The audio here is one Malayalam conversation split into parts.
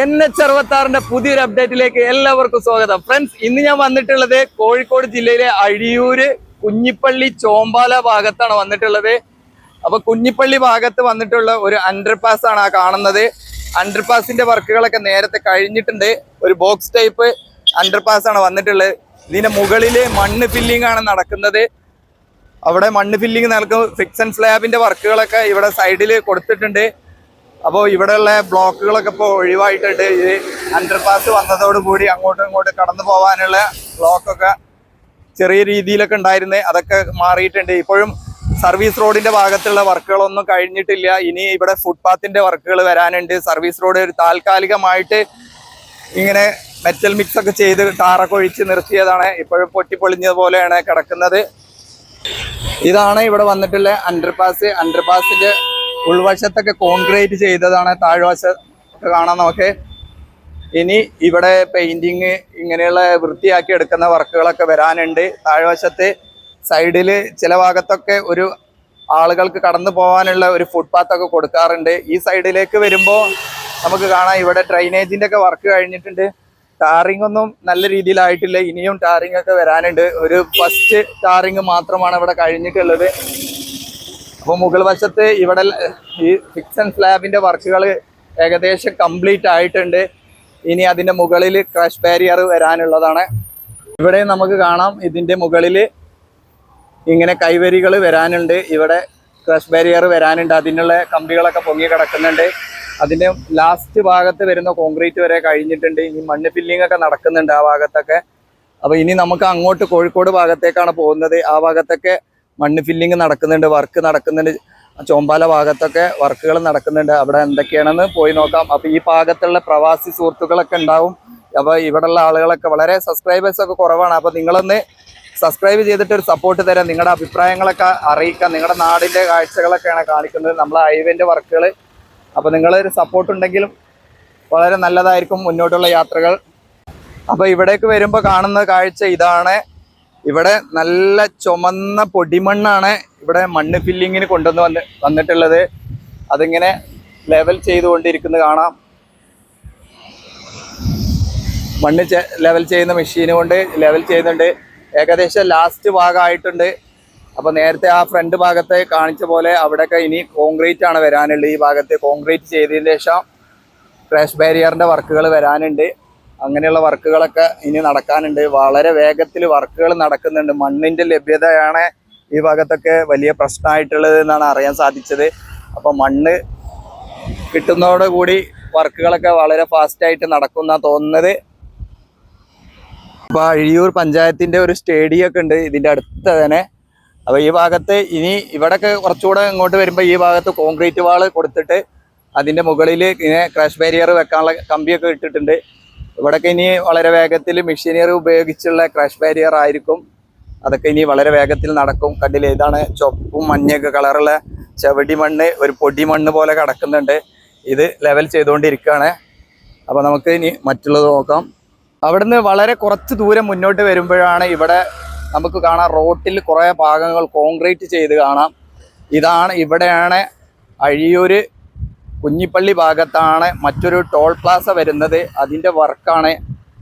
എൻ എച്ച് അറുപത്തി ആറിന്റെ പുതിയൊരു അപ്ഡേറ്റിലേക്ക് എല്ലാവർക്കും സ്വാഗതം. ഫ്രണ്ട്സ് ഇന്ന് ഞാൻ വന്നിട്ടുള്ളത് കോഴിക്കോട് ജില്ലയിലെ അഴിയൂര് കുഞ്ഞിപ്പള്ളി ചോമ്പാല ഭാഗത്താണ് വന്നിട്ടുള്ളത്. അപ്പൊ കുഞ്ഞിപ്പള്ളി ഭാഗത്ത് വന്നിട്ടുള്ള ഒരു അണ്ടർപാസ് ആണ് ആ കാണുന്നത്. അണ്ടർപാസിന്റെ വർക്കുകളൊക്കെ നേരത്തെ കഴിഞ്ഞിട്ടുണ്ട്. ഒരു ബോക്സ് ടൈപ്പ് അണ്ടർപാസ് ആണ് വന്നിട്ടുള്ളത്. ഇതിന്റെ മുകളിൽ മണ്ണ് ഫില്ലിംഗ് ആണ് നടക്കുന്നത്. അവിടെ മണ്ണ് ഫില്ലിംഗ് നടക്കും ഫിക്സ് ആൻഡ് സ്ലാബിന്റെ വർക്കുകളൊക്കെ ഇവിടെ സൈഡിൽ കൊടുത്തിട്ടുണ്ട്. അപ്പോൾ ഇവിടെയുള്ള ബ്ലോക്കുകളൊക്കെ ഇപ്പോൾ ഒഴിവായിട്ടുണ്ട്. ഈ അണ്ടർപാസ് വന്നതോടുകൂടി അങ്ങോട്ടും ഇങ്ങോട്ടും കടന്നു പോകാനുള്ള ബ്ലോക്കൊക്കെ ചെറിയ രീതിയിലൊക്കെ ഉണ്ടായിരുന്നേ. അതൊക്കെ മാറിയിട്ടുണ്ട്. ഇപ്പോഴും സർവീസ് റോഡിന്റെ ഭാഗത്തുള്ള വർക്കുകളൊന്നും കഴിഞ്ഞിട്ടില്ല. ഇനി ഇവിടെ ഫുട്പാത്തിന്റെ വർക്കുകൾ വരാനുണ്ട്. സർവീസ് റോഡ് ഒരു താൽക്കാലികമായിട്ട് ഇങ്ങനെ മെറ്റൽ മിക്സ് ഒക്കെ ചെയ്ത് ടാറൊക്കെ ഒഴിച്ച് നിർത്തിയതാണ്. ഇപ്പോഴും പൊട്ടിപ്പൊളിഞ്ഞത് പോലെയാണ് കിടക്കുന്നത്. ഇതാണ് ഇവിടെ വന്നിട്ടുള്ള അണ്ടർപാസ് അണ്ടർപാസിന്റെ ഉൾവശത്തൊക്കെ കോൺക്രീറ്റ് ചെയ്തതാണ് താഴ്വശം ഒക്കെ കാണാൻ നമുക്ക്. ഇനി ഇവിടെ പെയിന്റിങ് ഇങ്ങനെയുള്ള വൃത്തിയാക്കി എടുക്കുന്ന വർക്കുകളൊക്കെ വരാനുണ്ട്. താഴ്വശത്ത് സൈഡിൽ ചില ഭാഗത്തൊക്കെ ഒരു ആളുകൾക്ക് കടന്നു പോകാനുള്ള ഒരു ഫുട്പാത്ത് ഒക്കെ കൊടുക്കാറുണ്ട്. ഈ സൈഡിലേക്ക് വരുമ്പോൾ നമുക്ക് കാണാം ഇവിടെ ഡ്രൈനേജിന്റെ ഒക്കെ വർക്ക് കഴിഞ്ഞിട്ടുണ്ട്. ടാറിംഗ് ഒന്നും നല്ല രീതിയിലായിട്ടില്ല. ഇനിയും ടാറിംഗ് ഒക്കെ വരാനുണ്ട്. ഒരു ഫസ്റ്റ് ടാറിംഗ് മാത്രമാണ് ഇവിടെ കഴിഞ്ഞിട്ടുള്ളത്. അപ്പോൾ മുകൾ വശത്ത് ഇവിടെ ഈ ഫിക്സ് ആൻഡ് സ്ലാബിന്റെ വർക്കുകൾ ഏകദേശം കംപ്ലീറ്റ് ആയിട്ടുണ്ട്. ഇനി അതിന്റെ മുകളിൽ ക്രഷ് ബാരിയർ വരാനുള്ളതാണ്. ഇവിടെ നമുക്ക് കാണാം ഇതിന്റെ മുകളിൽ ഇങ്ങനെ കൈവരികൾ വരാനുണ്ട്. ഇവിടെ ക്രഷ് ബാരിയർ വരാനുണ്ട്. അതിനുള്ള കമ്പികളൊക്കെ പൊങ്ങി കിടക്കുന്നുണ്ട്. അതിന്റെ ലാസ്റ്റ് ഭാഗത്ത് വരുന്ന കോൺക്രീറ്റ് വരെ കഴിഞ്ഞിട്ടുണ്ട്. ഇനി മണ്ണ് ഫില്ലിംഗ് ഒക്കെ നടക്കുന്നുണ്ട് ആ ഭാഗത്തൊക്കെ. അപ്പോൾ ഇനി നമുക്ക് അങ്ങോട്ട് കോഴിക്കോട് ഭാഗത്തേക്കാണ് പോകുന്നത്. ആ ഭാഗത്തൊക്കെ മണ്ണ് ഫില്ലിങ് നടക്കുന്നുണ്ട് വർക്ക് നടക്കുന്നുണ്ട്. ചോമ്പാല ഭാഗത്തൊക്കെ വർക്കുകൾ നടക്കുന്നുണ്ട്. അവിടെ എന്തൊക്കെയാണെന്ന് പോയി നോക്കാം. അപ്പൊ ഈ ഭാഗത്തുള്ള പ്രവാസി സുഹൃത്തുക്കളൊക്കെ ഉണ്ടാവും. അപ്പൊ ഇവിടെയുള്ള ആളുകളൊക്കെ വളരെ സബ്സ്ക്രൈബേഴ്സ് ഒക്കെ കുറവാണ്. അപ്പൊ നിങ്ങളൊന്ന് സബ്സ്ക്രൈബ് ചെയ്തിട്ട് ഒരു സപ്പോർട്ട് തരാം. നിങ്ങളുടെ അഭിപ്രായങ്ങളൊക്കെ അറിയിക്കാം. നിങ്ങളുടെ നാടിന്റെ കാഴ്ചകളൊക്കെയാണ് കാണിക്കുന്നത്. നമ്മളെ ഹൈവേന്റെ വർക്കുകൾ അപ്പൊ നിങ്ങളൊരു സപ്പോർട്ട് ഉണ്ടെങ്കിലും വളരെ നല്ലതായിരിക്കും മുന്നോട്ടുള്ള യാത്രകൾ. അപ്പൊ ഇവിടേക്ക് വരുമ്പോൾ കാണുന്ന കാഴ്ച ഇതാണ്. ഇവിടെ നല്ല ചുമന്ന പൊടിമണ്ണാണ് ഇവിടെ മണ്ണ് ഫില്ലിങ്ങിന് കൊണ്ടുവന്ന് വന്ന് വന്നിട്ടുള്ളത്. അതിങ്ങനെ ലെവൽ ചെയ്തുകൊണ്ടിരിക്കുന്നത് കാണാം. മണ്ണ് ലെവൽ ചെയ്യുന്ന മെഷീൻ കൊണ്ട് ലെവൽ ചെയ്യുന്നുണ്ട്. ഏകദേശം ലാസ്റ്റ് ഭാഗമായിട്ടുണ്ട്. അപ്പോൾ നേരത്തെ ആ ഫ്രണ്ട് ഭാഗത്തെ കാണിച്ച പോലെ അവിടെയൊക്കെ ഇനി കോൺക്രീറ്റ് ആണ് വരാനുള്ളത്. ഈ ഭാഗത്ത് കോൺക്രീറ്റ് ചെയ്തതിന് ശേഷം ക്രാഷ് ബാരിയറിന്റെ വർക്കുകൾ വരാനുണ്ട്. അങ്ങനെയുള്ള വർക്കുകളൊക്കെ ഇനി നടക്കാനുണ്ട്. വളരെ വേഗത്തിൽ വർക്കുകൾ നടക്കുന്നുണ്ട്. മണ്ണിന്റെ ലഭ്യതയാണ് ഈ ഭാഗത്തൊക്കെ വലിയ പ്രശ്നമായിട്ടുള്ളത് എന്നാണ് അറിയാൻ സാധിച്ചത്. അപ്പോൾ മണ്ണ് കിട്ടുന്നതോടുകൂടി വർക്കുകളൊക്കെ വളരെ ഫാസ്റ്റായിട്ട് ആയിട്ട് എന്നാണ് തോന്നുന്നത്. ഇപ്പോൾ അഴിയൂർ പഞ്ചായത്തിന്റെ ഒരു സ്റ്റേഡിയം ഒക്കെ ഉണ്ട് ഇതിന്റെ അടുത്ത് തന്നെ. അപ്പോൾ ഈ ഭാഗത്ത് ഇനി ഇവിടെയൊക്കെ കുറച്ചുകൂടെ ഇങ്ങോട്ട് വരുമ്പോൾ ഈ ഭാഗത്ത് കോൺക്രീറ്റ് വാൾ കൊടുത്തിട്ട് അതിന്റെ മുകളിൽ ഇങ്ങനെ ക്രാഷ് ബാരിയർ വെക്കാനുള്ള കമ്പിയൊക്കെ ഇട്ടിട്ടുണ്ട്. ഇവിടൊക്കെ ഇനി വളരെ വേഗത്തിൽ മെഷീനറി ഉപയോഗിച്ചുള്ള ക്രാഷ് ബാരിയർ ആയിരിക്കും. അതൊക്കെ ഇനി വളരെ വേഗത്തിൽ നടക്കും. കണ്ടില്ലേ ഇതാണ് ചുവപ്പും മഞ്ഞയൊക്കെ കളറുള്ള ചവിടി മണ്ണ് ഒരു പൊടി മണ്ണ് പോലെ കിടക്കുന്നുണ്ട്. ഇത് ലെവൽ ചെയ്തുകൊണ്ടിരിക്കുകയാണ്. അപ്പൊ നമുക്ക് ഇനി മറ്റുള്ളത് നോക്കാം. അവിടുന്ന് വളരെ കുറച്ച് ദൂരം മുന്നോട്ട് വരുമ്പോഴാണ് ഇവിടെ നമുക്ക് കാണാം റോട്ടിൽ കുറേ ഭാഗങ്ങൾ കോൺക്രീറ്റ് ചെയ്ത് കാണാം. ഇതാണ് ഇവിടെയാണ് അഴിയൂര് കുഞ്ഞിപ്പള്ളി ഭാഗത്താണ് മറ്റൊരു ടോൾ പ്ലാസ വരുന്നത്. അതിന്റെ വർക്കാണ്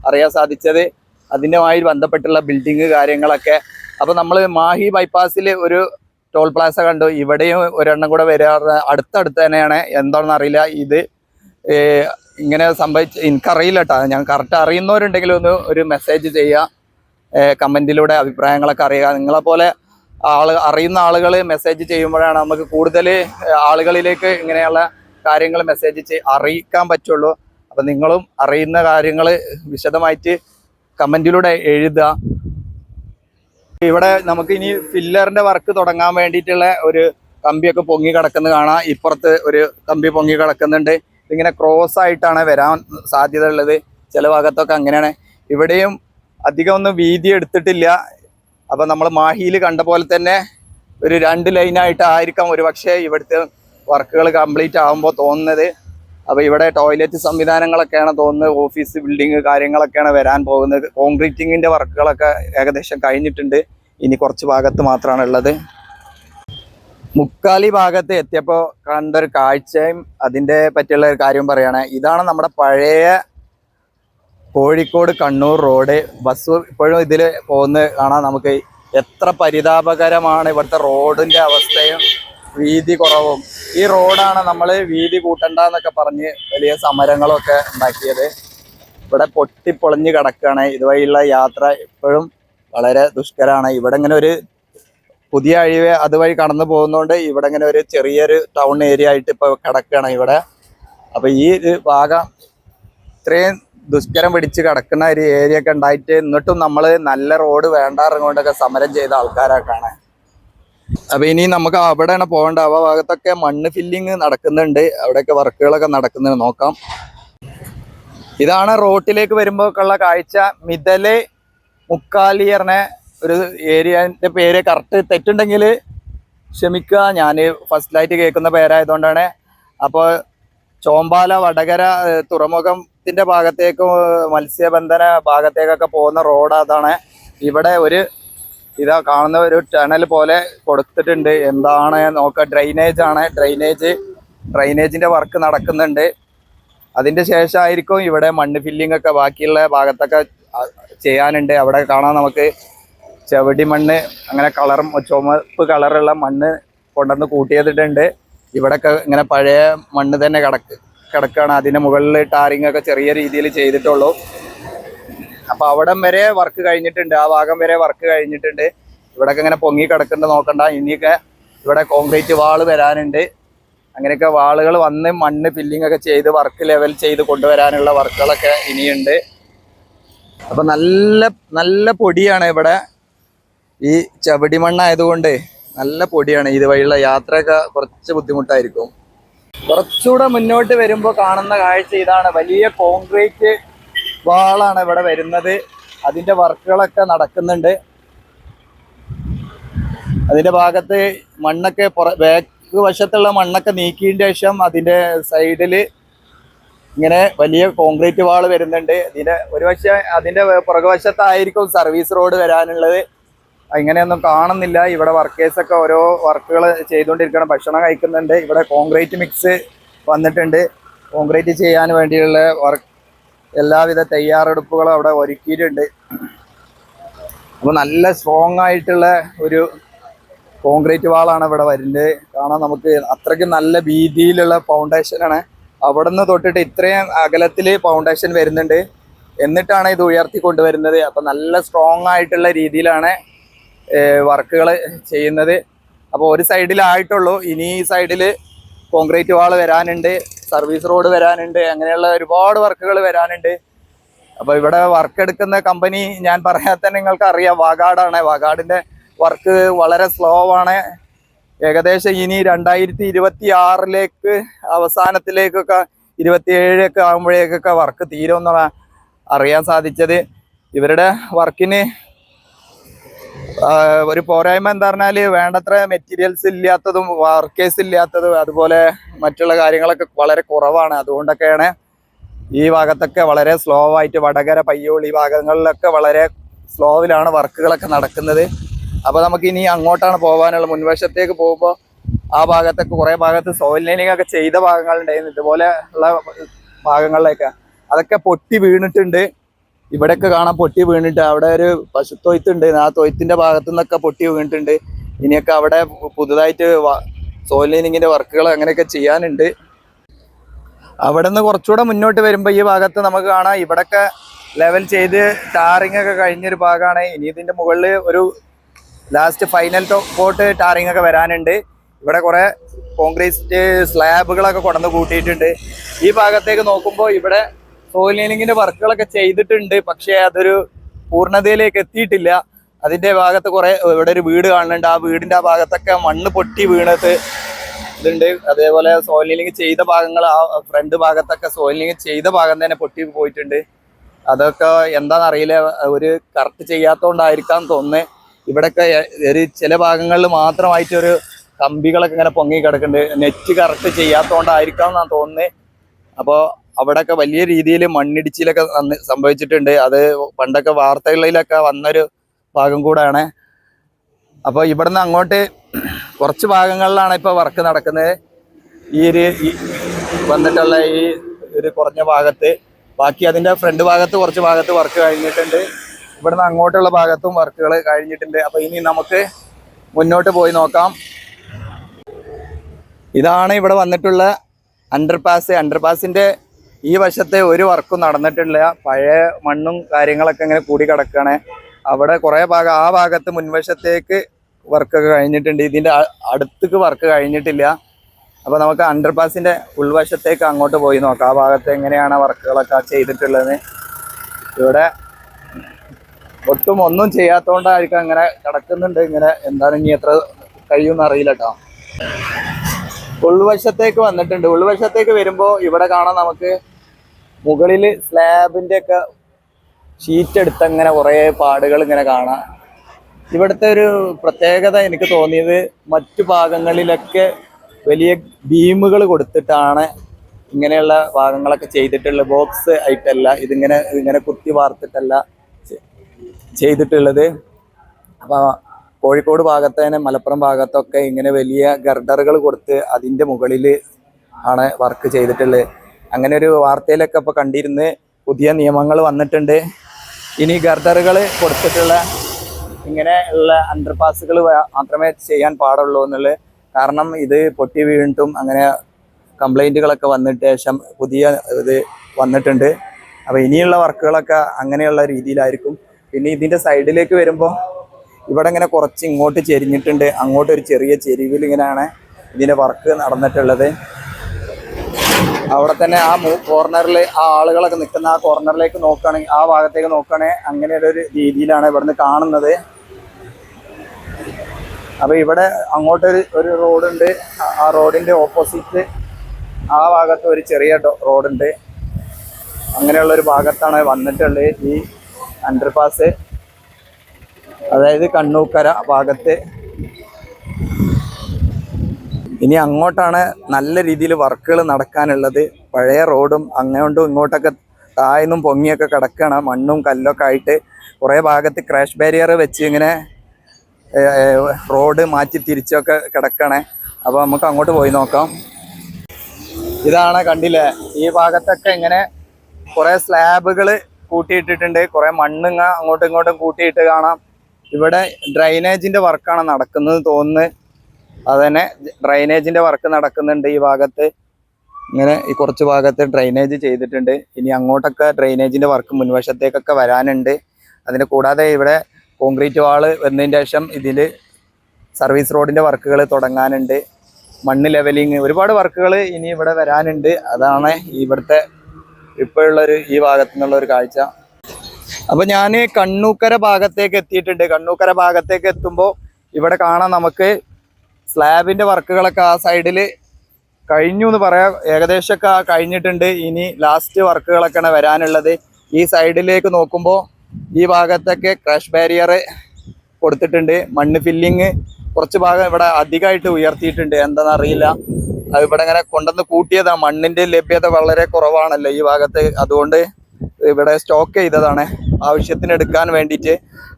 അറിയാൻ സാധിച്ചത്. അതിന്റെമായി ബന്ധപ്പെട്ടുള്ള ബിൽഡിങ് കാര്യങ്ങളൊക്കെ. അപ്പോൾ നമ്മൾ മാഹി ബൈപ്പാസിൽ ഒരു ടോൾ പ്ലാസ കണ്ടു. ഇവിടെയും ഒരെണ്ണം കൂടെ വരാറ്. അടുത്തടുത്ത് തന്നെയാണ്. എന്താണെന്ന് അറിയില്ല. ഇത് ഇങ്ങനെ സംഭവിച്ച് എനിക്കറിയില്ല കേട്ടോ. ഞാൻ കറക്റ്റ് അറിയുന്നവരുണ്ടെങ്കിൽ ഒന്ന് ഒരു മെസ്സേജ് ചെയ്യുക. കമന്റിലൂടെ അഭിപ്രായങ്ങളൊക്കെ അറിയുക. നിങ്ങളെപ്പോലെ ആൾ അറിയുന്ന ആളുകൾ മെസ്സേജ് ചെയ്യുമ്പോഴാണ് നമുക്ക് കൂടുതൽ ആളുകളിലേക്ക് ഇങ്ങനെയുള്ള കാര്യങ്ങൾ മെസ്സേജ് അറിയിക്കാൻ പറ്റുള്ളൂ. അപ്പം നിങ്ങളും അറിയുന്ന കാര്യങ്ങൾ വിശദമായിട്ട് കമന്റിലൂടെ എഴുതുക. ഇവിടെ നമുക്ക് ഇനി ഫില്ലറിന്റെ വർക്ക് തുടങ്ങാൻ വേണ്ടിയിട്ടുള്ള ഒരു കമ്പിയൊക്കെ പൊങ്ങി കിടക്കുന്നത് കാണാം. ഇപ്പുറത്ത് ഒരു കമ്പി പൊങ്ങി കിടക്കുന്നുണ്ട്. ഇതിങ്ങനെ ക്രോസ് ആയിട്ടാണ് വരാൻ സാധ്യത ഉള്ളത്. ചില ഭാഗത്തൊക്കെ അങ്ങനെയാണ്. ഇവിടെയും അധികം ഒന്നും വീതി എടുത്തിട്ടില്ല. അപ്പം നമ്മൾ മാഹിയിൽ കണ്ട പോലെ തന്നെ ഒരു രണ്ട് ലൈനായിട്ടായിരിക്കാം ഒരു പക്ഷേ ഇവിടുത്തെ വർക്കുകൾ കംപ്ലീറ്റ് ആകുമ്പോൾ തോന്നുന്നത്. അപ്പോൾ ഇവിടെ ടോയ്ലറ്റ് സംവിധാനങ്ങളൊക്കെയാണ് തോന്നുന്നത്. ഓഫീസ് ബിൽഡിങ് കാര്യങ്ങളൊക്കെയാണ് വരാൻ പോകുന്നത്. കോൺക്രീറ്റിങ്ങിന്റെ വർക്കുകളൊക്കെ ഏകദേശം കഴിഞ്ഞിട്ടുണ്ട്. ഇനി കുറച്ച് ഭാഗത്ത് മാത്രമാണ് ഉള്ളത്. മുക്കാലി ഭാഗത്ത് എത്തിയപ്പോൾ കണ്ട ഒരു കാഴ്ചയും അതിന്റെ പറ്റിയുള്ള ഒരു കാര്യം പറയുകയാണ് ഇതാണ് നമ്മുടെ പഴയ കോഴിക്കോട് കണ്ണൂർ റോഡ്. ബസ് ഇപ്പോഴും ഇതിൽ പോകുന്നത് കാണാൻ നമുക്ക് എത്ര പരിതാപകരമാണ് ഇവിടുത്തെ റോഡിന്റെ അവസ്ഥയും വീതി കുറവും. ഈ റോഡാണ് നമ്മൾ വീതി കൂട്ടണ്ട എന്നൊക്കെ പറഞ്ഞ് വലിയ സമരങ്ങളൊക്കെ ഉണ്ടാക്കിയത്. ഇവിടെ പൊട്ടിപ്പൊളിഞ്ഞ് കിടക്കുകയാണ് ഇതുവഴിയുള്ള യാത്ര ഇപ്പോഴും വളരെ ദുഷ്കരമാണ് ഇവിടെ ഇങ്ങനെ ഒരു പുതിയ അഴിവ് അതുവഴി കടന്നു പോകുന്നതുകൊണ്ട് ഇവിടെ ഇങ്ങനെ ഒരു ചെറിയൊരു ടൗൺ ഏരിയ ആയിട്ട് ഇപ്പൊ കിടക്കുകയാണ് ഇവിടെ. അപ്പോൾ ഈ ഒരു ഭാഗം ഇത്രയും ദുഷ്കരം പിടിച്ച് കിടക്കുന്ന ഒരു ഏരിയ ഒക്കെ ഉണ്ടായിട്ട് എന്നിട്ടും നമ്മൾ നല്ല റോഡ് വേണ്ടാറുകൊണ്ടൊക്കെ സമരം ചെയ്ത ആൾക്കാരൊക്കെയാണ്. അപ്പൊ ഇനി നമുക്ക് അവിടെയാണ് പോകേണ്ട ആ ഭാഗത്തൊക്കെ മണ്ണ് ഫില്ലിങ് നടക്കുന്നുണ്ട്. അവിടെയൊക്കെ വർക്കുകളൊക്കെ നടക്കുന്നുണ്ട്. നോക്കാം. ഇതാണ് റോട്ടിലേക്ക് വരുമ്പോൾ ഉള്ള കാഴ്ച. മിതൽ മുക്കാലി പറഞ്ഞ ഒരു ഏരിയന്റെ പേര് കറക്റ്റ് തെറ്റുണ്ടെങ്കിൽ ക്ഷമിക്കുക. ഞാൻ ഫസ്റ്റിലായിട്ട് കേൾക്കുന്ന പേരായതുകൊണ്ടാണ്. അപ്പോൾ ചോമ്പാല വടകര തുറമുഖത്തിന്റെ ഭാഗത്തേക്കും മത്സ്യബന്ധന ഭാഗത്തേക്കൊക്കെ പോകുന്ന റോഡ് അതാണ്. ഇവിടെ ഒരു ഇതാ കാണുന്ന ഒരു ടണൽ പോലെ കൊടുത്തിട്ടുണ്ട്. എന്താണ് നോക്കുക ഡ്രൈനേജ് ആണ്. ഡ്രൈനേജ് ഡ്രൈനേജിന്റെ വർക്ക് നടക്കുന്നുണ്ട്. അതിന്റെ ശേഷമായിരിക്കും ഇവിടെ മണ്ണ് ഫില്ലിംഗ് ഒക്കെ ബാക്കിയുള്ള ഭാഗത്തൊക്കെ ചെയ്യാനുണ്ട്. അവിടെ കാണാൻ നമുക്ക് ചെവടി മണ്ണ് അങ്ങനെ കളറും ചുമപ്പ് കളറുള്ള മണ്ണ് കൊണ്ടുവന്ന് കൂട്ടിയതിട്ടുണ്ട്. ഇവിടെയൊക്കെ ഇങ്ങനെ പഴയ മണ്ണ് തന്നെ കിടക്ക് കിടക്കുകയാണ് അതിന്റെ മുകളിൽ ടാറിങ് ഒക്കെ ചെറിയ രീതിയിൽ ചെയ്തിട്ടുള്ളൂ. അപ്പൊ അവിടം വരെ വർക്ക് കഴിഞ്ഞിട്ടുണ്ട്. ആ ഭാഗം വരെ വർക്ക് കഴിഞ്ഞിട്ടുണ്ട്. ഇവിടെയൊക്കെ ഇങ്ങനെ പൊങ്ങി കിടക്കുന്നുണ്ട് നോക്കണ്ട. ഇനിയൊക്കെ ഇവിടെ കോൺക്രീറ്റ് വാൾ വരാനുണ്ട്. അങ്ങനെയൊക്കെ വാളുകൾ വന്ന് മണ്ണ് ഫില്ലിംഗ് ഒക്കെ ചെയ്ത് വർക്ക് ലെവൽ ചെയ്ത് കൊണ്ടുവരാനുള്ള വർക്കുകളൊക്കെ ഇനിയുണ്ട്. അപ്പൊ നല്ല നല്ല പൊടിയാണ് ഇവിടെ. ഈ ചവിടി മണ്ണായതുകൊണ്ട് നല്ല പൊടിയാണ് ഇതുവഴിയുള്ള യാത്രയൊക്കെ കുറച്ച് ബുദ്ധിമുട്ടായിരിക്കും. കുറച്ചുകൂടെ മുന്നോട്ട് വരുമ്പോൾ കാണുന്ന കാഴ്ച ഇതാണ്. വലിയ കോൺക്രീറ്റ് വാളാണ് ഇവിടെ വരുന്നത്. അതിന്റെ വർക്കുകളൊക്കെ നടക്കുന്നുണ്ട്. അതിന്റെ ഭാഗത്ത് മണ്ണൊക്കെ ബാക്ക് വശത്തുള്ള മണ്ണൊക്കെ നീക്കിയതിന് ശേഷം അതിന്റെ സൈഡിൽ ഇങ്ങനെ വലിയ കോൺക്രീറ്റ് വാൾ വരുന്നുണ്ട്. ഇതിന്റെ ഒരു വശം അതിന്റെ പുറകുവശത്തായിരിക്കും സർവീസ് റോഡ് വരാനുള്ളത്. ഇങ്ങനെയൊന്നും കാണുന്നില്ല. ഇവിടെ വർക്കേഴ്സൊക്കെ ഓരോ വർക്കുകൾ ചെയ്തുകൊണ്ടിരിക്കണം ഭക്ഷണം കഴിക്കുന്നുണ്ട്. ഇവിടെ കോൺക്രീറ്റ് മിക്സ് വന്നിട്ടുണ്ട്. കോൺക്രീറ്റ് ചെയ്യാൻ വേണ്ടിയുള്ള വർക്ക് എല്ലാവിധ തയ്യാറെടുപ്പുകളും അവിടെ ഒരുക്കിയിട്ടുണ്ട്. അപ്പോൾ നല്ല സ്ട്രോങ് ആയിട്ടുള്ള ഒരു കോൺക്രീറ്റ് വാളാണ് ഇവിടെ വരുന്നത്. കാണാൻ നമുക്ക് അത്രയ്ക്ക് നല്ല വീതിയിലുള്ള ഫൗണ്ടേഷനാണ് അവിടെ നിന്ന് തൊട്ടിട്ട് ഇത്രയും അകലത്തിൽ ഫൗണ്ടേഷൻ വരുന്നുണ്ട്. എന്നിട്ടാണ് ഇത് ഉയർത്തി കൊണ്ടുവരുന്നത്. അപ്പം നല്ല സ്ട്രോങ് ആയിട്ടുള്ള രീതിയിലാണ് വർക്കുകൾ ചെയ്യുന്നത്. അപ്പോൾ ഒരു സൈഡിലായിട്ടുള്ളൂ ഇനി ഈ സൈഡിൽ കോൺക്രീറ്റ് വാൾ വരാനുണ്ട് സർവീസ് റോഡ് വരാനുണ്ട് അങ്ങനെയുള്ള ഒരുപാട് വർക്കുകൾ വരാനുണ്ട്. അപ്പോൾ ഇവിടെ വർക്ക് എടുക്കുന്ന കമ്പനി ഞാൻ പറയാൻ തന്നെ നിങ്ങൾക്ക് അറിയാം വാഗാടാണ്. വാഗാടിന്റെ വർക്ക് വളരെ സ്ലോ ആണ്. ഏകദേശം ഇനി രണ്ടായിരത്തി ഇരുപത്തി ആറിലേക്ക് അവസാനത്തിലേക്കൊക്കെ ഇരുപത്തിയേഴൊക്കെ ആകുമ്പോഴേക്കൊക്കെ വർക്ക് തീരുമെന്നാണ് അറിയാൻ സാധിച്ചത്. ഇവരുടെ വർക്കിന് ഒരു പോരായ്മ എന്താ പറഞ്ഞാൽ വേണ്ടത്ര മെറ്റീരിയൽസ് ഇല്ലാത്തതും വർക്കേഴ്സ് ഇല്ലാത്തതും അതുപോലെ മറ്റുള്ള കാര്യങ്ങളൊക്കെ വളരെ കുറവാണ്. അതുകൊണ്ടൊക്കെയാണ് ഈ ഭാഗത്തൊക്കെ വളരെ സ്ലോ ആയിട്ട് വടകര പയ്യോളി ഭാഗങ്ങളിലൊക്കെ വളരെ സ്ലോവിലാണ് വർക്കുകളൊക്കെ നടക്കുന്നത്. അപ്പോൾ നമുക്ക് ഇനി അങ്ങോട്ടാണ് പോകാനുള്ള മുൻവശത്തേക്ക് പോകുമ്പോൾ ആ ഭാഗത്തൊക്കെ കുറേ ഭാഗത്ത് സോയിൽ ലൈനിങ് ഒക്കെ ചെയ്ത ഭാഗങ്ങളുണ്ടായിരുന്നു. ഇതുപോലെ ഉള്ള ഭാഗങ്ങളിലൊക്കെ അതൊക്കെ പൊട്ടി വീണിട്ടുണ്ട്. ഇവിടെയൊക്കെ കാണാൻ പൊട്ടി വീണിട്ട് അവിടെ ഒരു പശു തൊയ്ത്തുണ്ട് ആ തൊയ്ത്തിന്റെ ഭാഗത്തു നിന്നൊക്കെ പൊട്ടി വീണിട്ടുണ്ട്. ഇനിയൊക്കെ അവിടെ പുതുതായിട്ട് സോലിനിങ്ങിന്റെ ലൈനിങ്ങിന്റെ വർക്കുകൾ അങ്ങനെയൊക്കെ ചെയ്യാനുണ്ട്. അവിടെ നിന്ന് കുറച്ചുകൂടെ മുന്നോട്ട് വരുമ്പോൾ ഈ ഭാഗത്ത് നമുക്ക് കാണാം. ഇവിടൊക്കെ ലെവൽ ചെയ്ത് ടാറിംഗ് ഒക്കെ കഴിഞ്ഞൊരു ഭാഗമാണ് ഇനി ഇതിന്റെ മുകളിൽ ഒരു ലാസ്റ്റ് ഫൈനൽ പോട്ട് ടാറിംഗ് ഒക്കെ വരാനുണ്ട്. ഇവിടെ കുറേ കോൺക്രീറ്റ് സ്ലാബുകളൊക്കെ കൊണ്ടുവന്ന് കൂട്ടിയിട്ടുണ്ട്. ഈ ഭാഗത്തേക്ക് നോക്കുമ്പോൾ ഇവിടെ സോയിൽ വർക്കുകളൊക്കെ ചെയ്തിട്ടുണ്ട്. പക്ഷെ അതൊരു പൂർണതയിലേക്ക് എത്തിയിട്ടില്ല. അതിന്റെ ഭാഗത്ത് കുറെ ഇവിടെ ഒരു വീട് കാണുന്നുണ്ട്. ആ വീടിന്റെ ആ ഭാഗത്തൊക്കെ മണ്ണ് പൊട്ടി വീണത് ഇതുണ്ട്. അതേപോലെ സോയിൽ ചെയ്ത ഭാഗങ്ങൾ ആ ഫ്രണ്ട് ഭാഗത്തൊക്കെ സോയിൽ ചെയ്ത ഭാഗം തന്നെ പൊട്ടി പോയിട്ടുണ്ട്. അതൊക്കെ എന്താണെന്ന് അറിയില്ല. ഒരു കറക്റ്റ് ചെയ്യാത്തതുകൊണ്ടായിരിക്കാം തോന്നുന്നത് ഇവിടെയൊക്കെ ഒരു ചില ഭാഗങ്ങളിൽ മാത്രമായിട്ട് ഒരു കമ്പികളൊക്കെ ഇങ്ങനെ പൊങ്ങി കിടക്കുന്നുണ്ട്. നെറ്റ് കറക്റ്റ് ചെയ്യാത്തോണ്ടായിരിക്കാം എന്നാണ് തോന്നുന്നത് അപ്പോൾ അവിടെയൊക്കെ വലിയ രീതിയിൽ മണ്ണിടിച്ചിലൊക്കെ സംഭവിച്ചിട്ടുണ്ട്. അത് പണ്ടൊക്കെ വാർത്തകളിലൊക്കെ വന്നൊരു ഭാഗം കൂടാണ്. അപ്പോൾ ഇവിടുന്ന് അങ്ങോട്ട് കുറച്ച് ഭാഗങ്ങളിലാണ് ഇപ്പൊ വർക്ക് നടക്കുന്നത്. ഈ ഒരു വന്നിട്ടുള്ള ഈ ഒരു കുറഞ്ഞ ഭാഗത്ത് ബാക്കി അതിന്റെ ഫ്രണ്ട് ഭാഗത്ത് കുറച്ച് ഭാഗത്ത് വർക്ക് കഴിഞ്ഞിട്ടുണ്ട്. ഇവിടുന്ന് അങ്ങോട്ടുള്ള ഭാഗത്തും വർക്കുകൾ കഴിഞ്ഞിട്ടുണ്ട്. അപ്പോൾ ഇനി നമുക്ക് മുന്നോട്ട് പോയി നോക്കാം. ഇതാണ് ഇവിടെ വന്നിട്ടുള്ള അണ്ടർപാസ് അണ്ടർപാസിന്റെ ഈ വശത്തെ ഒരു വർക്കും നടന്നിട്ടില്ല. പഴയ മണ്ണും കാര്യങ്ങളൊക്കെ ഇങ്ങനെ കൂടി കിടക്കുകയാണ് അവിടെ കുറേ ഭാഗം ആ ഭാഗത്ത് മുൻവശത്തേക്ക് വർക്കൊക്കെ കഴിഞ്ഞിട്ടുണ്ട്. ഇതിന്റെ അ- അടുത്തേക്ക് വർക്ക് കഴിഞ്ഞിട്ടില്ല. അപ്പോൾ നമുക്ക് അണ്ടർപാസിന്റെ ഉൾവശത്തേക്ക് അങ്ങോട്ട് പോയി നോക്കാം. ആ ഭാഗത്ത് എങ്ങനെയാണ് വർക്കുകളൊക്കെ ചെയ്തിട്ടുള്ളത്. ഇവിടെ ഒട്ടും ഒന്നും ചെയ്യാത്തോണ്ടായിരിക്കും അങ്ങനെ കിടക്കുന്നുണ്ട്. ഇങ്ങനെ എന്താണ് എത്ര കഴിയുമെന്ന് അറിയില്ല കേട്ടോ ഉൾവശത്തേക്ക് വന്നിട്ടുണ്ട്. ഉൾവശത്തേക്ക് വരുമ്പോൾ ഇവിടെ കാണാം നമുക്ക് മുകളിൽ സ്ലാബിന്റെ ഒക്കെ ഷീറ്റ് എടുത്ത് അങ്ങനെ കുറേ പാടുകൾ ഇങ്ങനെ കാണാം. ഇവിടുത്തെ ഒരു പ്രത്യേകത എനിക്ക് തോന്നിയത് മറ്റു ഭാഗങ്ങളിലൊക്കെ വലിയ ബീമുകൾ കൊടുത്തിട്ടാണ് ഇങ്ങനെയുള്ള ഭാഗങ്ങളൊക്കെ ചെയ്തിട്ടുള്ളത് ബോക്സ് ആയിട്ടല്ല ഇതിങ്ങനെ ഇങ്ങനെ കുത്തി വാർത്തിട്ടല്ല ചെയ്തിട്ടുള്ളത്. അപ്പോൾ കോഴിക്കോട് ഭാഗത്ത് തന്നെ മലപ്പുറം ഭാഗത്തൊക്കെ ഇങ്ങനെ വലിയ ഗർഡറുകൾ കൊടുത്ത് അതിന്റെ മുകളിൽ ആണ് വർക്ക് ചെയ്തിട്ടുള്ളത്. അങ്ങനെ ഒരു വാർത്തയിലൊക്കെ ഇപ്പോൾ കണ്ടിരുന്ന് പുതിയ നിയമങ്ങൾ വന്നിട്ടുണ്ട്. ഇനി ഗർഡറുകൾ കൊടുത്തിട്ടുള്ള ഇങ്ങനെ ഉള്ള അണ്ടർപാസുകൾ മാത്രമേ ചെയ്യാൻ പാടുള്ളൂ എന്നുള്ളത് കാരണം ഇത് പൊട്ടി വീണിട്ടും അങ്ങനെ കംപ്ലൈന്റുകളൊക്കെ വന്നിട്ട് ശേഷം പുതിയ ഇത് വന്നിട്ടുണ്ട്. അപ്പോൾ ഇനിയുള്ള വർക്കുകളൊക്കെ അങ്ങനെയുള്ള രീതിയിലായിരിക്കും. പിന്നെ ഇതിന്റെ സൈഡിലേക്ക് വരുമ്പോൾ ഇവിടെ ഇങ്ങനെ കുറച്ച് ഇങ്ങോട്ട് ചെരിഞ്ഞിട്ടുണ്ട്. അങ്ങോട്ട് ഒരു ചെറിയ ചെരിവിൽ ഇങ്ങനെയാണ് ഇതിന്റെ വർക്ക് നടന്നിട്ടുള്ളത്. അവിടെ തന്നെ ആ കോർണറിൽ ആ ആളുകളൊക്കെ നിൽക്കുന്ന ആ കോർണറിലേക്ക് നോക്കുകയാണെങ്കിൽ ആ ഭാഗത്തേക്ക് നോക്കുകയാണെങ്കിൽ അങ്ങനെ ഒരു രീതിയിലാണ് ഇവിടുന്ന് കാണുന്നത്. അപ്പൊ ഇവിടെ അങ്ങോട്ടൊരു ഒരു റോഡുണ്ട് ആ- റോഡിന്റെ ഓപ്പോസിറ്റ് ആ ഭാഗത്ത് ഒരു ചെറിയ റോഡുണ്ട് അങ്ങനെയുള്ള ഒരു ഭാഗത്താണ് വന്നിട്ടുള്ളത് ഈ അണ്ടർപാസ് അതായത് കണ്ണൂക്കര ഭാഗത്ത്. ഇനി അങ്ങോട്ടാണ് നല്ല രീതിയിൽ വർക്കുകൾ നടക്കാനുള്ളത്. പഴയ റോഡും അങ്ങോട്ടും ഇങ്ങോട്ടൊക്കെ താഴ്ന്നും പൊങ്ങിയൊക്കെ കിടക്കുകയാണ് മണ്ണും കല്ലൊക്കെ ആയിട്ട് കുറേ ഭാഗത്ത് ക്രാഷ് ബാരിയർ വെച്ച് ഇങ്ങനെ റോഡ് മാറ്റി തിരിച്ചൊക്കെ കിടക്കണേ. അപ്പോൾ നമുക്ക് അങ്ങോട്ട് പോയി നോക്കാം. ഇതാണ് കണ്ടില്ലേ ഈ ഭാഗത്തൊക്കെ ഇങ്ങനെ കുറേ സ്ലാബുകൾ കൂട്ടിയിട്ടിട്ടുണ്ട്. കുറേ മണ്ണിങ്ങ അങ്ങോട്ടും ഇങ്ങോട്ടും കൂട്ടിയിട്ട് കാണാം. ഇവിടെ ഡ്രൈനേജിന്റെ വർക്കാണ് നടക്കുന്നത് തോന്നുന്നു. അതന്നെ ഡ്രൈനേജിന്റെ വർക്ക് നടക്കുന്നുണ്ട് ഈ ഭാഗത്ത്. ഇങ്ങനെ ഈ കുറച്ച് ഭാഗത്ത് ഡ്രൈനേജ് ചെയ്തിട്ടുണ്ട്. ഇനി അങ്ങോട്ടൊക്കെ ഡ്രൈനേജിന്റെ വർക്ക് മുൻവശത്തേക്കൊക്കെ വരാനുണ്ട്. അതിന് കൂടാതെ ഇവിടെ കോൺക്രീറ്റ് വാൾ വന്നതിന് ശേഷം ഇതിൽ സർവീസ് റോഡിന്റെ വർക്കുകൾ തുടങ്ങാനുണ്ട്. മണ്ണ് ലെവലിങ് ഒരുപാട് വർക്കുകൾ ഇനി ഇവിടെ വരാനുണ്ട്. അതാണ് ഇവിടുത്തെ ഇപ്പോഴുള്ളൊരു ഈ ഭാഗത്തു നിന്നുള്ള ഒരു കാഴ്ച. അപ്പോൾ ഞാൻ കണ്ണൂക്കര ഭാഗത്തേക്ക് എത്തിയിട്ടുണ്ട്. കണ്ണൂക്കര ഭാഗത്തേക്ക് എത്തുമ്പോൾ ഇവിടെ കാണാം നമുക്ക് സ്ലാബിന്റെ വർക്കുകളൊക്കെ ആ സൈഡിൽ കഴിഞ്ഞു എന്ന് പറയാം. ഏകദേശമൊക്കെ കഴിഞ്ഞിട്ടുണ്ട്. ഇനി ലാസ്റ്റ് വർക്കുകളൊക്കെയാണ് വരാനുള്ളത്. ഈ സൈഡിലേക്ക് നോക്കുമ്പോൾ ഈ ഭാഗത്തൊക്കെ ക്രാഷ് ബാരിയർ കൊടുത്തിട്ടുണ്ട്. മണ്ണ് ഫില്ലിങ് കുറച്ച് ഭാഗം ഇവിടെ അധികമായിട്ട് ഉയർത്തിയിട്ടുണ്ട്. എന്താണെന്ന് അറിയില്ല. അത് ഇവിടെ ഇങ്ങനെ കൊണ്ടുവന്ന് കൂട്ടിയതാണ് മണ്ണിന്റെ ലഭ്യത വളരെ കുറവാണല്ലോ ഈ ഭാഗത്ത്. അതുകൊണ്ട് ഇവിടെ സ്റ്റോക്ക് ചെയ്തതാണ്. ആവശ്യത്തിന് എടുക്കാൻ വേണ്ടിയിട്ട്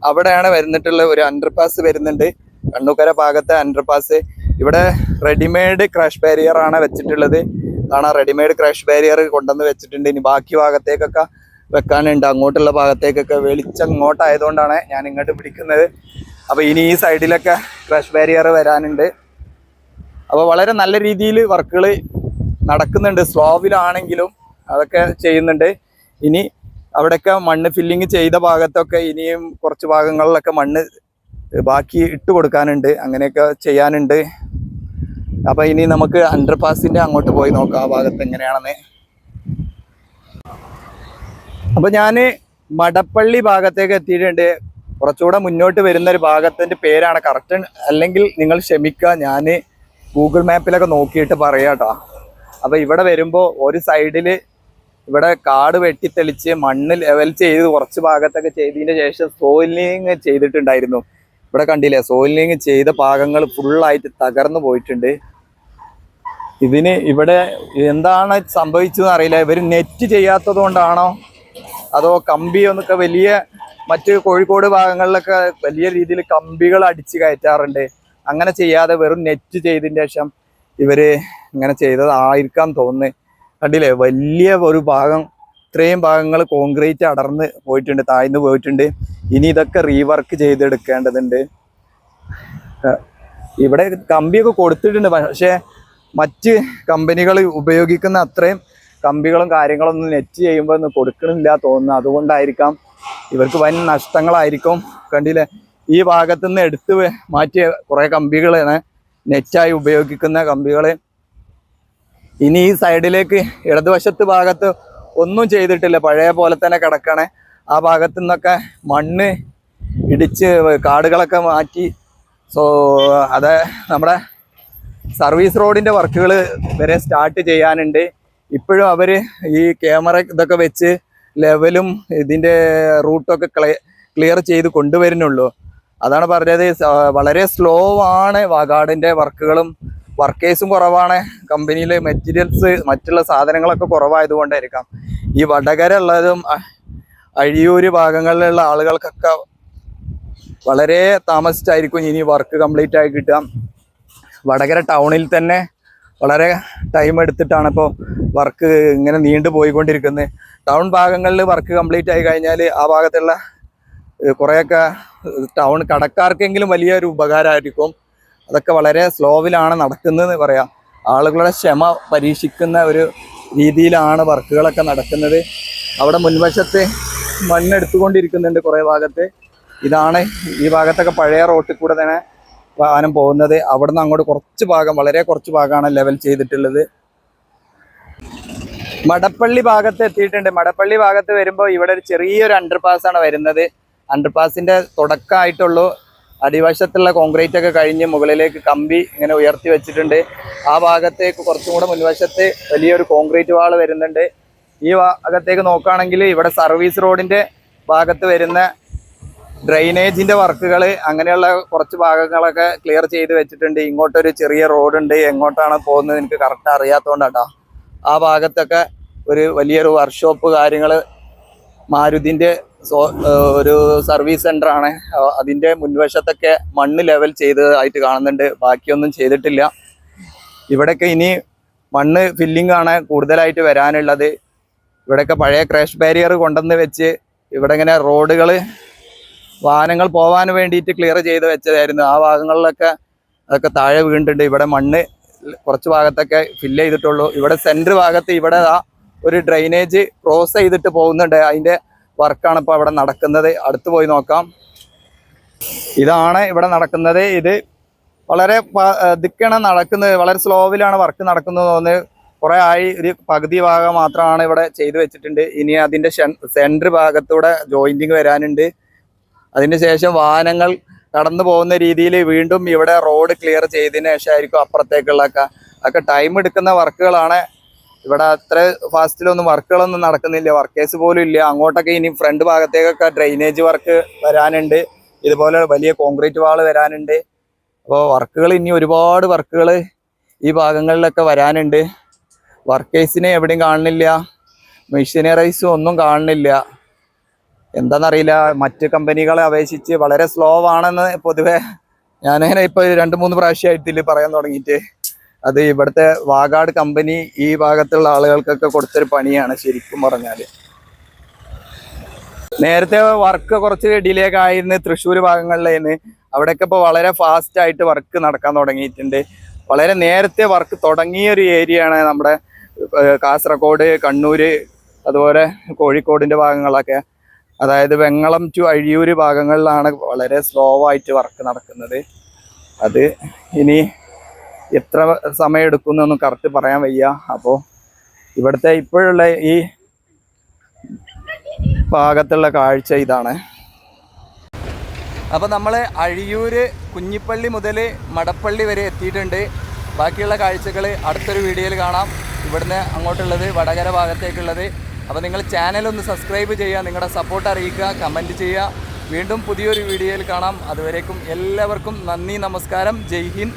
അവിടെയാണ് വരുന്നിട്ടുള്ള ഒരു അണ്ടർപാസ് വരുന്നുണ്ട്. കണ്ണൂക്കര ഭാഗത്തെ അണ്ടർപാസ് ഇവിടെ റെഡിമെയ്ഡ് ക്രാഷ് ബാരിയർ ആണ് വെച്ചിട്ടുള്ളത്. അതാണ് റെഡിമെയ്ഡ് ക്രാഷ് ബാരിയർ കൊണ്ടുവന്ന് വെച്ചിട്ടുണ്ട്. ഇനി ബാക്കി ഭാഗത്തേക്കൊക്കെ വെക്കാനുണ്ട്. അങ്ങോട്ടുള്ള ഭാഗത്തേക്കൊക്കെ വെളിച്ചം ഇങ്ങോട്ടായതുകൊണ്ടാണ് ഞാൻ ഇങ്ങോട്ട് പിടിക്കുന്നത്. അപ്പോൾ ഇനി ഈ സൈഡിലൊക്കെ ക്രാഷ് ബാരിയർ വരാനുണ്ട്. അപ്പോൾ വളരെ നല്ല രീതിയിൽ വർക്കുകൾ നടക്കുന്നുണ്ട്. സ്ലോവിലാണെങ്കിലും അതൊക്കെ ചെയ്യുന്നുണ്ട്. ഇനി അവിടെയൊക്കെ മണ്ണ് ഫില്ലിങ് ചെയ്ത ഭാഗത്തൊക്കെ ഇനിയും കുറച്ച് ഭാഗങ്ങളിലൊക്കെ മണ്ണ് ബാക്കി ഇട്ട് കൊടുക്കാനുണ്ട് അങ്ങനെയൊക്കെ ചെയ്യാനുണ്ട്. അപ്പം ഇനി നമുക്ക് അണ്ടർപാസിന്റെ അങ്ങോട്ട് പോയി നോക്കാം ആ ഭാഗത്ത് എങ്ങനെയാണെന്ന്. അപ്പം ഞാൻ മടപ്പള്ളി ഭാഗത്തേക്ക് എത്തിയിട്ടുണ്ട്. കുറച്ചുകൂടെ മുന്നോട്ട് വരുന്ന ഒരു ഭാഗത്തിന്റെ പേരാണ് കറക്റ്റ് അല്ലെങ്കിൽ നിങ്ങൾ ക്ഷമിക്കുക ഞാൻ ഗൂഗിൾ മാപ്പിലൊക്കെ നോക്കിയിട്ട് പറയാട്ടോ അപ്പോൾ ഇവിടെ വരുമ്പോൾ ഒരു സൈഡിൽ ഇവിടെ കാട് വെട്ടിത്തെളിച്ച് മണ്ണ് ലെവൽ ചെയ്ത് കുറച്ച് ഭാഗത്തൊക്കെ ചെയ്തതിന് ശേഷം സോയിലിങ് ചെയ്തിട്ടുണ്ടായിരുന്നു. ഇവിടെ കണ്ടില്ലേ? സോയിലിങ് ചെയ്ത ഭാഗങ്ങൾ ഫുള്ളായിട്ട് തകർന്നു പോയിട്ടുണ്ട്. ഇതിന് ഇവിടെ എന്താണ് സംഭവിച്ചതെന്ന് അറിയില്ല. ഇവർ നെറ്റ് ചെയ്യാത്തത് കൊണ്ടാണോ? അതോ കമ്പി ഒന്നൊക്കെ വലിയ മറ്റ് കോഴിക്കോട് ഭാഗങ്ങളിലൊക്കെ വലിയ രീതിയിൽ കമ്പികൾ അടിച്ച് കയറ്റാറുണ്ട്. അങ്ങനെ ചെയ്യാതെ വെറും നെറ്റ് ചെയ്തതിന്റെ ശേഷം ഇവർ ഇങ്ങനെ ചെയ്തതായിരിക്കാൻ തോന്നുന്നത് കണ്ടില്ലേ? വലിയ ഒരു ഭാഗം ഇത്രയും ഭാഗങ്ങൾ കോൺക്രീറ്റ് അടർന്ന് പോയിട്ടുണ്ട് താഴ്ന്നു പോയിട്ടുണ്ട്. ഇനി ഇതൊക്കെ റീവർക്ക് ചെയ്തെടുക്കേണ്ടതുണ്ട്. ഇവിടെ കമ്പിയൊക്കെ കൊടുത്തിട്ടുണ്ട് പക്ഷേ മറ്റ് കമ്പനികൾ ഉപയോഗിക്കുന്ന അത്രയും കമ്പികളും കാര്യങ്ങളൊന്നും നെറ്റ് ചെയ്യുമ്പോൾ ഒന്നും കൊടുക്കണില്ല തോന്നുന്നു. അതുകൊണ്ടായിരിക്കാം ഇവർക്ക് വൻ നഷ്ടങ്ങളായിരിക്കും. കണ്ടില്ലേ? ഈ ഭാഗത്തു നിന്ന് എടുത്ത് മാറ്റിയ കുറേ കമ്പികളാണ് നെറ്റായി ഉപയോഗിക്കുന്ന കമ്പികൾ ഇനി ഈ സൈഡിലേക്ക് ഇടതുവശത്ത് ഭാഗത്ത് ഒന്നും ചെയ്തിട്ടില്ല. പഴയ പോലെ തന്നെ കിടക്കണേ. ആ ഭാഗത്തു നിന്നൊക്കെ മണ്ണ് ഇടിച്ച് കാടുകളൊക്കെ മാറ്റി. സോ അത് നമ്മുടെ സർവീസ് റോഡിന്റെ വർക്കുകൾ വരെ സ്റ്റാർട്ട് ചെയ്യാനുണ്ട്. ഇപ്പോഴും അവർ ഈ ക്യാമറ ഇതൊക്കെ വെച്ച് ലെവലും ഇതിന്റെ റൂട്ടൊക്കെ ക്ലിയർ ചെയ്ത് കൊണ്ടുവരുന്നുള്ളൂ. അതാണ് പറഞ്ഞത് വളരെ സ്ലോ ആണ് വാഗാടിന്റെ വർക്കുകളും വർക്കേഴ്സും കുറവാണ്. കമ്പനിയിൽ മെറ്റീരിയൽസ് മറ്റുള്ള സാധനങ്ങളൊക്കെ കുറവായതുകൊണ്ടായിരിക്കാം. ഈ വടകര ഉള്ളതും അ- അഴിയൂര് ഭാഗങ്ങളിലുള്ള ആളുകൾക്കൊക്കെ വളരെ താമസിച്ചായിരിക്കും ഇനി വർക്ക് കംപ്ലീറ്റ് ആയി കിട്ടുക. വടകര ടൗണിൽ തന്നെ വളരെ ടൈം എടുത്തിട്ടാണ് ഇപ്പോൾ വർക്ക് ഇങ്ങനെ നീണ്ടു പോയിക്കൊണ്ടിരിക്കുന്നത്. ടൗൺ ഭാഗങ്ങളിൽ വർക്ക് കംപ്ലീറ്റ് ആയി കഴിഞ്ഞാൽ ആ ഭാഗത്തുള്ള കുറേയൊക്കെ ടൗൺ കടക്കാർക്കെങ്കിലും വലിയൊരു ഉപകാരമായിരിക്കും. അതൊക്കെ വളരെ സ്ലോവിലാണ് നടക്കുന്നതെന്ന് പറയാം. ആളുകളുടെ ക്ഷമ പരീക്ഷിക്കുന്ന ഒരു രീതിയിലാണ് വർക്കുകളൊക്കെ നടക്കുന്നത്. അവിടെ മുൻവശത്ത് മണ്ണെടുത്തുകൊണ്ടിരിക്കുന്നുണ്ട് കുറേ ഭാഗത്ത്. ഇതാണ് ഈ ഭാഗത്തൊക്കെ പഴയ റോട്ടിൽ കൂടെ തന്നെ വാഹനം പോകുന്നത്. അവിടുന്ന് അങ്ങോട്ട് കുറച്ച് ഭാഗം വളരെ കുറച്ച് ഭാഗമാണ് ലെവൽ ചെയ്തിട്ടുള്ളത്. മടപ്പള്ളി ഭാഗത്ത് എത്തിയിട്ടുണ്ട്. മടപ്പള്ളി ഭാഗത്ത് വരുമ്പോൾ ഇവിടെ ഒരു ചെറിയൊരു അണ്ടർപാസ് ആണ് വരുന്നത്. അണ്ടർപാസിന്റെ തുടക്കമായിട്ടുള്ളൂ. അടിവശത്തുള്ള കോൺക്രീറ്റ് ഒക്കെ കഴിഞ്ഞ് മുകളിലേക്ക് കമ്പി ഇങ്ങനെ ഉയർത്തി വെച്ചിട്ടുണ്ട്. ആ ഭാഗത്തേക്ക് കുറച്ചും കൂടെ മുൻവശത്ത് വലിയൊരു കോൺക്രീറ്റ് വാൾ വരുന്നുണ്ട്. ഈ ഭാഗത്തേക്ക് നോക്കുകയാണെങ്കിൽ ഇവിടെ സർവീസ് റോഡിന്റെ ഭാഗത്ത് വരുന്ന ഡ്രെയിനേജിന്റെ വർക്കുകൾ അങ്ങനെയുള്ള കുറച്ച് ഭാഗങ്ങളൊക്കെ ക്ലിയർ ചെയ്ത് വെച്ചിട്ടുണ്ട്. ഇങ്ങോട്ടൊരു ചെറിയ റോഡുണ്ട് എങ്ങോട്ടാണ് പോകുന്നത് എനിക്ക് കറക്റ്റ് അറിയാത്തതുകൊണ്ടാട്ടോ ആ ഭാഗത്തൊക്കെ ഒരു വലിയൊരു വർക്ക്ഷോപ്പ് കാര്യങ്ങൾ മാരുതിന്റെ ഒരു സർവീസ് സെന്റർ ആണ്. അതിന്റെ മുൻവശത്തൊക്കെ മണ്ണ് ലെവൽ ചെയ്തതായിട്ട് കാണുന്നുണ്ട്. ബാക്കിയൊന്നും ചെയ്തിട്ടില്ല. ഇവിടെയൊക്കെ ഇനി മണ്ണ് ഫില്ലിംഗ് ആണ് കൂടുതലായിട്ട് വരാനുള്ളത്. ഇവിടെയൊക്കെ പഴയ ക്രാഷ് ബാരിയർ കൊണ്ടുവന്ന് വെച്ച് ഇവിടെ ഇങ്ങനെ റോഡുകൾ വാഹനങ്ങൾ പോകാൻ വേണ്ടിയിട്ട് ക്ലിയർ ചെയ്ത് വെച്ചതായിരുന്നു. ആ ഭാഗങ്ങളിലൊക്കെ അതൊക്കെ താഴെ വീണിട്ടുണ്ട്. ഇവിടെ മണ്ണ് കുറച്ച് ഭാഗത്തൊക്കെ ഫില്ല് ചെയ്തിട്ടുള്ളൂ. ഇവിടെ സെന്റർ ഭാഗത്ത് ഇവിടെ ആ ഒരു ഡ്രൈനേജ് ക്രോസ് ചെയ്തിട്ട് പോകുന്നുണ്ട്. അതിന്റെ വർക്കാണ് ഇപ്പോൾ അവിടെ നടക്കുന്നത്. അടുത്ത് പോയി നോക്കാം. ഇതാണ് ഇവിടെ നടക്കുന്നത്. ഇത് വളരെ ദിക്കണ നടക്കുന്നത്. വളരെ സ്ലോവിലാണ് വർക്ക് നടക്കുന്നത് തോന്നുന്നത് കുറെ ആയി. ഒരു പകുതി ഭാഗം മാത്രമാണ് ഇവിടെ ചെയ്തു വെച്ചിട്ടുണ്ട്. ഇനി അതിന്റെ സെന്റർ ഭാഗത്തൂടെ ജോയിന്റിങ് വരാനുണ്ട്. അതിനുശേഷം വാഹനങ്ങൾ കടന്നു പോകുന്ന രീതിയിൽ വീണ്ടും ഇവിടെ റോഡ് ക്ലിയർ ചെയ്തതിന് ശേഷമായിരിക്കും അപ്പുറത്തേക്കുള്ളൊക്കെ ഒക്കെ ടൈം എടുക്കുന്ന വർക്കുകളാണ് ഇവിടെ അത്ര ഫാസ്റ്റിലൊന്നും വർക്കുകളൊന്നും നടക്കുന്നില്ല. വർക്കേഴ്സ് പോലും ഇല്ല. അങ്ങോട്ടൊക്കെ ഇനി ഫ്രണ്ട് ഭാഗത്തേക്കൊക്കെ ഡ്രെയിനേജ് വർക്ക് വരാനുണ്ട്. ഇതുപോലെ വലിയ കോൺക്രീറ്റ് വാൾ വരാനുണ്ട്. അപ്പോൾ വർക്കുകൾ ഇനി ഒരുപാട് വർക്കുകൾ ഈ ഭാഗങ്ങളിലൊക്കെ വരാനുണ്ട്. വർക്കേഴ്സിനെ എവിടെയും കാണുന്നില്ല. മെഷീനറൈസും ഒന്നും കാണുന്നില്ല. എന്താണെന്നറിയില്ല മറ്റ് കമ്പനികളെ അപേക്ഷിച്ച് വളരെ സ്ലോ ആണെന്ന് പൊതുവെ ഞാനങ്ങനെ ഇപ്പോൾ രണ്ട് മൂന്ന് പ്രാവശ്യമായിട്ടില്ല പറയാൻ തുടങ്ങിയിട്ട്. അത് ഇവിടുത്തെ വാഗാട് കമ്പനി ഈ ഭാഗത്തുള്ള ആളുകൾക്കൊക്കെ കൊടുത്തൊരു പണിയാണ് ശരിക്കും പറഞ്ഞാൽ നേരത്തെ വർക്ക് കുറച്ച് ഡിലേ ആയിരുന്നു തൃശ്ശൂർ ഭാഗങ്ങളിലായിരുന്നു അവിടെയൊക്കെ ഇപ്പോൾ വളരെ ഫാസ്റ്റ് ആയിട്ട് വർക്ക് നടക്കാൻ തുടങ്ങിയിട്ടുണ്ട്. വളരെ നേരത്തെ വർക്ക് തുടങ്ങിയ ഒരു ഏരിയയാണ് നമ്മുടെ കാസർഗോഡ് കണ്ണൂര് അതുപോലെ കോഴിക്കോടിന്റെ ഭാഗങ്ങളൊക്കെ. അതായത് വെങ്ങളം ടു അഴിയൂര് ഭാഗങ്ങളിലാണ് വളരെ സ്ലോ ആയിട്ട് വർക്ക് നടക്കുന്നത്. അത് ഇനി എത്ര സമയം എടുക്കുന്നൊന്നും കറക്റ്റ് പറയാൻ വയ്യ. അപ്പോൾ ഇവിടുത്തെ ഇപ്പോഴുള്ള ഈ ഭാഗത്തുള്ള കാഴ്ച ഇതാണ്. അപ്പോൾ നമ്മൾ അഴിയൂര് കുഞ്ഞിപ്പള്ളി മുതൽ മടപ്പള്ളി വരെ എത്തിയിട്ടുണ്ട്. ബാക്കിയുള്ള കാഴ്ചകൾ അടുത്തൊരു വീഡിയോയിൽ കാണാം. ഇവിടുന്ന് അങ്ങോട്ടുള്ളത് വടകര ഭാഗത്തേക്കുള്ളത്. അപ്പോൾ നിങ്ങൾ ചാനൽ ഒന്ന് സബ്സ്ക്രൈബ് ചെയ്യുക നിങ്ങളുടെ സപ്പോർട്ട് അറിയിക്കുക കമന്റ് ചെയ്യുക. വീണ്ടും പുതിയൊരു വീഡിയോയിൽ കാണാം. അതുവരേക്കും എല്ലാവർക്കും നന്ദി നമസ്കാരം. ജയ് ഹിന്ദ്.